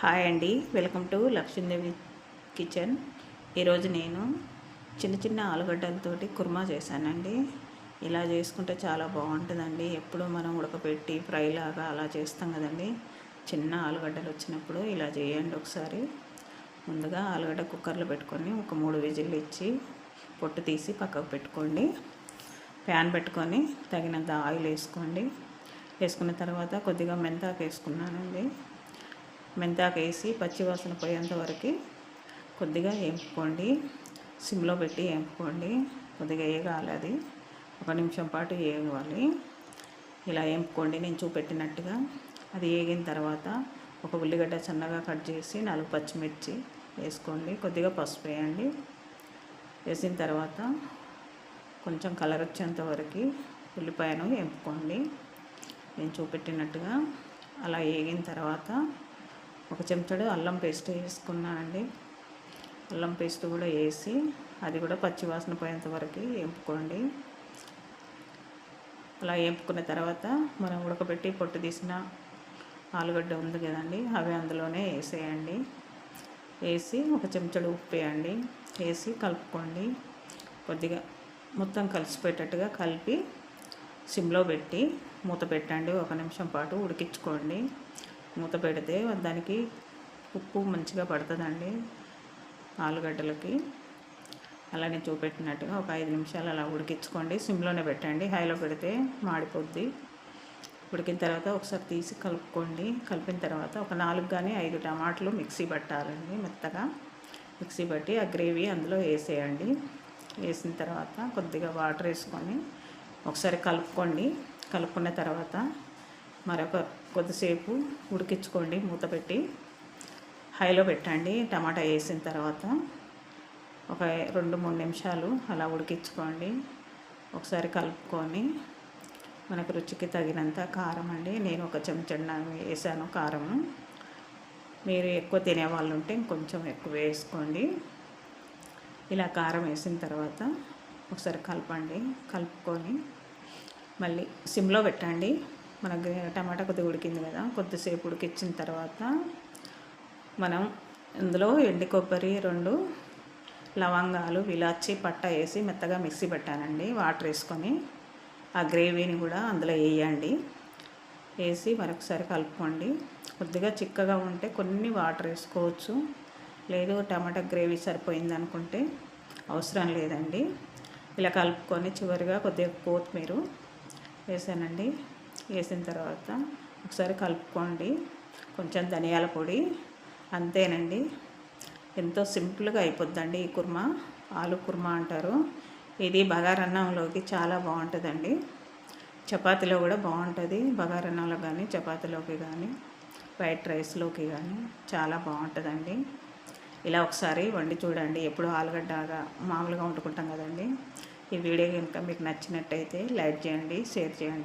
Hi అండి. Welcome to Lakshmidevi kitchen. ఈరోజు నేను చిన్న చిన్న ఆలుగడ్డలతోటి కుర్మా చేశానండి. ఇలా చేసుకుంటే చాలా బాగుంటుందండి. ఎప్పుడు మనం ఉడకపెట్టి ఫ్రై లాగా అలా చేస్తాం కదండి. చిన్న ఆలుగడ్డలు వచ్చినప్పుడు ఇలా చేయండి ఒకసారి. ముందుగా ఆలుగడ్డ కుక్కర్లో పెట్టుకొని ఒక మూడు విజిల్లు ఇచ్చి పొట్టు తీసి పక్కకు పెట్టుకోండి. ప్యాన్ పెట్టుకొని తగినంత ఆయిల్ వేసుకోండి. వేసుకున్న తర్వాత కొద్దిగా మెంతాకు వేసుకున్నానండి. మెంతాకు వేసి పచ్చివాసన పోయేంత వరకు కొద్దిగా వేపుకోండి. సిమ్లో పెట్టి వేపుకోండి. కొద్దిగా వేయగాలి అది. ఒక నిమిషం పాటు వేయగాలి ఇలా వేపుకోండి. నేను చూపెట్టినట్టుగా అది వేగిన తర్వాత ఒక ఉల్లిగడ్డ సన్నగా కట్ చేసి నాలుగు పచ్చిమిర్చి వేసుకోండి. కొద్దిగా పసుపు వేయండి. వేసిన తర్వాత కొంచెం కలర్ వచ్చేంత వరకు ఉల్లిపాయను వేపుకోండి. నేను చూపెట్టినట్టుగా అలా వేగిన తర్వాత ఒక చెంచాడు అల్లం పేస్ట్ వేసుకున్నానండి. అల్లం పేస్ట్ కూడా వేసి అది కూడా పచ్చివాసన పోయేంత వరకు ఎంపుకోండి అలా ఎంపుకున్న తర్వాత మనం ఉడకబెట్టి పొట్టు తీసిన ఆలుగడ్డ ఉంది కదండి అవి అందులోనే వేసేయండి. వేసి ఒక చెంచడు ఉప్పు వేయండి. వేసి కలుపుకోండి. కొద్దిగా మొత్తం కలిసిపోయేటట్టుగా కలిపి సిమ్లో పెట్టి మూత పెట్టండి. ఒక నిమిషం పాటు ఉడికించుకోండి. మూత పెడితే దానికి ఉప్పు మంచిగా పడుతుందండి ఆలుగడ్డలకి అలానే చూపెట్టినట్టుగా ఒక ఐదు నిమిషాలు అలా ఉడికించుకోండి. సిమ్లోనే పెట్టండి. హైలో పెడితే మాడిపోద్ది. ఉడికిన తర్వాత ఒకసారి తీసి కలుపుకోండి. కలిపిన తర్వాత ఒక నాలుగు కానీ ఐదు టమాటాలు మిక్సీ పట్టాలండి మెత్తగా. మిక్సీ పట్టి ఆ గ్రేవీ అందులో వేసేయండి. వేసిన తర్వాత కొద్దిగా వాటర్ వేసుకొని ఒకసారి కలుపుకోండి. కలుపుకున్న తర్వాత మరొక కొద్దిసేపు ఉడికించుకోండి మూత పెట్టి. హైలో పెట్టండి టమాటా వేసిన తర్వాత ఒక రెండు మూడు నిమిషాలు అలా ఉడికించుకోండి. ఒకసారి కలుపుకొని మనకు రుచికి తగినంత కారం అండి. నేను ఒక చెంచా వేసాను కారము మీరు ఎక్కువ తినేవాళ్ళు ఉంటే ఇంకొంచెం ఎక్కువ వేసుకోండి. ఇలా కారం వేసిన తర్వాత ఒకసారి కలపండి. కలుపుకొని మళ్ళీ సిమ్లో పెట్టండి. మనకి టమాటా కొద్దిగా ఉడికింది కదా కొద్దిసేపు ఉడికిచ్చిన తర్వాత మనం ఇందులో ఎండి కొబ్బరి రెండు లవంగాలు ఇలాచి పట్ట వేసి మెత్తగా మిక్సీ పెట్టానండి. వాటర్ వేసుకొని ఆ గ్రేవీని కూడా అందులో వేయండి. వేసి మరొకసారి కలుపుకోండి. కొద్దిగా చిక్కగా ఉంటే కొన్ని వాటర్ వేసుకోవచ్చు. లేదు టమాటా గ్రేవీ సరిపోయింది అనుకుంటే అవసరం లేదండి. ఇలా కలుపుకొని చివరిగా కొద్దిగా కొత్తిమీర వేసానండి. వేసిన తర్వాత ఒకసారి కలుపుకోండి. కొంచెం ధనియాల పొడి అంతేనండి. ఎంతో సింపుల్గా అయిపోద్దండి ఈ కుర్మా. ఆలు కుర్మా అంటారు. ఇది బగారన్నంలోకి చాలా బాగుంటుందండి. చపాతీలో కూడా బాగుంటుంది. బగారన్నంలో కానీ చపాతీలోకి కానీ వైట్ రైస్లోకి కానీ చాలా బాగుంటుందండి. ఇలా ఒకసారి వండి చూడండి. ఎప్పుడు ఆలుగడ్డగా మామూలుగా వండుకుంటాం కదండి. ఈ వీడియో కనుక మీకు నచ్చినట్టయితే లైక్ చేయండి షేర్ చేయండి.